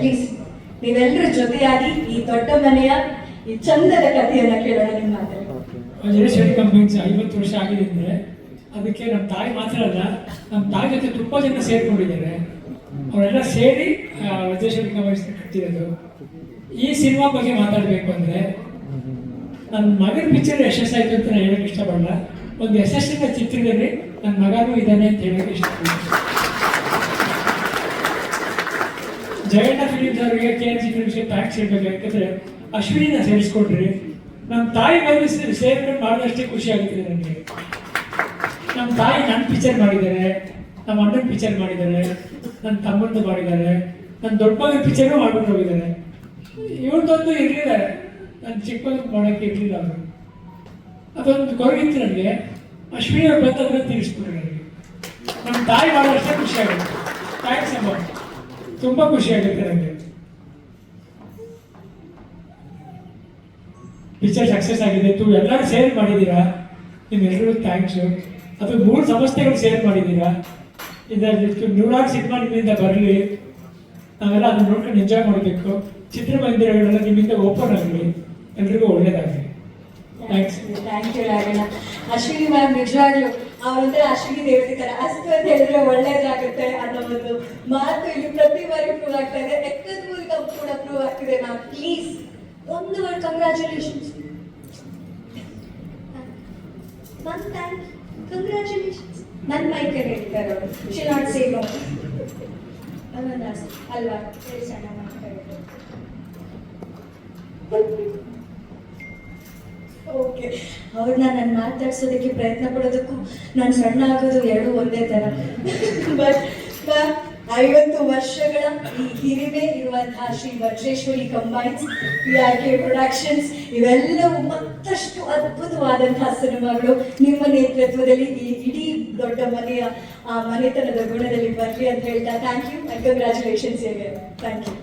Please ನೀವೆಲ್ಲರ ಜೊತೆಯಾಗಿ ಈ ದೊಡ್ಡ ಮನೆಯ ಈ ಚಂದದ ಕಥೆಯನ್ನ ಕೇಳೋಣ ನಿಮ್ಮ ಮಾತಲ್ಲಿ. ಕಂಪನಿ ಐವತ್ತು ವರ್ಷ ಆಗಿದೆ ಅಂದರೆ ಅದಕ್ಕೆ ನಮ್ಮ ತಾಯಿ ಮಾತ್ರ ಅಲ್ಲ ನಮ್ಮ ತಾಯಿ ಜೊತೆ ತುಂಬ ಜನ ಸೇರ್ಕೊಂಡಿದ್ದಾರೆ. ಅವರೆಲ್ಲ ಸೇರಿ ವಜ್ರೇಶ್ವರಿ ಕಂಪನಿ ಕಟ್ಟಿರೋದು. ಈ ಸಿನಿಮಾ ಬಗ್ಗೆ ಮಾತಾಡಬೇಕು ಅಂದ್ರೆ ನನ್ನ ಮಗನ ಪಿಕ್ಚರ್ ಯಶಸ್ಸಾಯಿತು ಅಂತ ನಾನು ಹೇಳಕ್ ಇಷ್ಟಪಡಲ್ಲ. ಒಂದು ಯಶಸ್ಸಿನ ಚಿತ್ರದಲ್ಲಿ ನನ್ನ ಮಗನೂ ಇದ್ದಾನೆ ಅಂತ ಹೇಳಕ್ಕೆ ಇಷ್ಟಪಡ್ತೀನಿ. ಜಯಣ್ಣ ಫಿಲಿಮ್ಸ್ ಅವರಿಗೆ ಕೆ ಎನ್ ಸಿ ಫಿಲಿಮ್ಸ್ಗೆ ಥ್ಯಾಂಕ್ಸ್ ಹೇಳ್ಬೇಕು. ಯಾಕಂದ್ರೆ ಅಶ್ವಿನಿನ ಸೇರಿಸ್ಕೊಟ್ರಿ ನಮ್ಮ ತಾಯಿ ಮಗು ಸೇರ್ಕೊಂಡು ಮಾಡಿದಷ್ಟೇ ಖುಷಿ ಆಗುತ್ತೆ ನನಗೆ. ನಮ್ಮ ತಾಯಿ ನನ್ನ ಪಿಕ್ಚರ್ ಮಾಡಿದ್ದಾರೆ ನಮ್ಮ ಅಣ್ಣನ ಪಿಕ್ಚರ್ ಮಾಡಿದ್ದಾರೆ ನನ್ನ ತಮ್ಮಂದು ಮಾಡಿದ್ದಾರೆ ನನ್ನ ದೊಡ್ಡ ಮಗನ ಪಿಕ್ಚರು ಮಾಡ್ಕೊಂಡು ಹೋಗಿದ್ದಾರೆ. ಇವ್ರದ್ದೊಂದು ಇರಲಿಲ್ಲ ನನ್ನ ಚಿಕ್ಕ ಮಾಡೋಕ್ಕೆ ಇರಲಿಲ್ಲ ಅವರು. ಅದೊಂದು ಕೊರಗಿತ್ತು ನನಗೆ. ಅಶ್ವಿನಿ ಅವ್ರು ಬಂತಂದ್ರೆ ತೀರಿಸ್ಬಿಟ್ರು ನನಗೆ. ನಮ್ಮ ತಾಯಿ ಮಾಡೋದಷ್ಟೇ ಖುಷಿ ಆಗುತ್ತೆ. ಥ್ಯಾಂಕ್ಸ್ ಅಮ್ಮ. ತುಂಬ ಖುಷಿ ಆಗುತ್ತೆ ನನಗೆ ಪಿಕ್ಚರ್ ಸಕ್ಸಸ್ ಆಗಿದೆ. ತು ಎಲ್ಲರೂ ಶೇರ್ ಮಾಡಿದ್ದೀರಾ? ನಿಮ್ಮೆಲ್ಲರಿಗೂ ಥ್ಯಾಂಕ್ಸು ಅದು ಮೂರು ಸಂಸ್ಥೆಗಳು ಶೇರ್ ಮಾಡಿದ್ದೀರಾ? ಇದರಲ್ಲಿ ನೂರಾರು ಸಿನಿಮಾ ನಿಮ್ಮಿಂದ ಬರಲಿ. ನಾವೆಲ್ಲ ಅದನ್ನ ನೋಡ್ಕೊಂಡು ಎಂಜಾಯ್ ಮಾಡಬೇಕು. ಚಿತ್ರಮಂದಿರಗಳೆಲ್ಲ ನಿಮ್ಮಿಂದ ಓಪನ್ ಆಗಲಿ. ಎಲ್ರಿಗೂ ಒಳ್ಳೇದಾಗಲಿ. Thanks thank you Ashwini ma'am ನಿಜವಾಗ್ಲು ಅವ್ರಂದ್ರೆ ಅಶ್ವಿನಿ ದೇವತೆ ತರ ಅಸ್ತು ಅಂತ ಹೇಳಿದ್ರೆ ಒಳ್ಳೇದಾಗುತ್ತೆ ಅನ್ನೋ ಒಂದು ಮಾತು ಇಲ್ಲಿ ಬಾರಿ ಪ್ರೂವ್ ಆಗ್ತಾ ಇದೆ ಎಕ್ಕದ ಮೂಲಕ ಕೂಡ ಪ್ರೂವ್ ಆಗ್ತಿದೆ ಮ್ಯಾಮ್ ಪ್ಲೀಸ್ ಒಂದು word congratulations ma'am thank congratulations ನನ್ನ ಮೈಕಲ್ಲಿ ಹೇಳ್ತಾರೆ ಅವರು ಶಿ ನಾಟ್ ಸೇ ನೋ ಅಲ್ವಾ ಹೇಳಿ ಸಣ್ಣ ಮಾತಾಡೋದು ಓಕೆ ಅವ್ರನ್ನ ನಾನು ಮಾತಾಡ್ಸೋದಕ್ಕೆ ಪ್ರಯತ್ನ ಪಡೋದಕ್ಕೂ ನಾನು ಸಣ್ಣ ಆಗೋದು ಎರಡು ಒಂದೇ ಥರ ಬಟ್ ಐವತ್ತು ವರ್ಷಗಳ ಈ ಹಿರಿಮೆ ಇರುವಂತಹ Shri Vajreshwari combines P R K productions ಇವೆಲ್ಲವೂ ಮತ್ತಷ್ಟು ಅದ್ಭುತವಾದಂತಹ ಸಿನಿಮಾಗಳು. ನಿಮ್ಮ ನೇತೃತ್ವದಲ್ಲಿ ಈ ಇಡೀ ದೊಡ್ಡ ಮನೆಯ, ಆ ಮನೆತನದ ಗುಣದಲ್ಲಿ ಬರಲಿ ಅಂತ ಹೇಳ್ತಾ thank you and congratulations thank you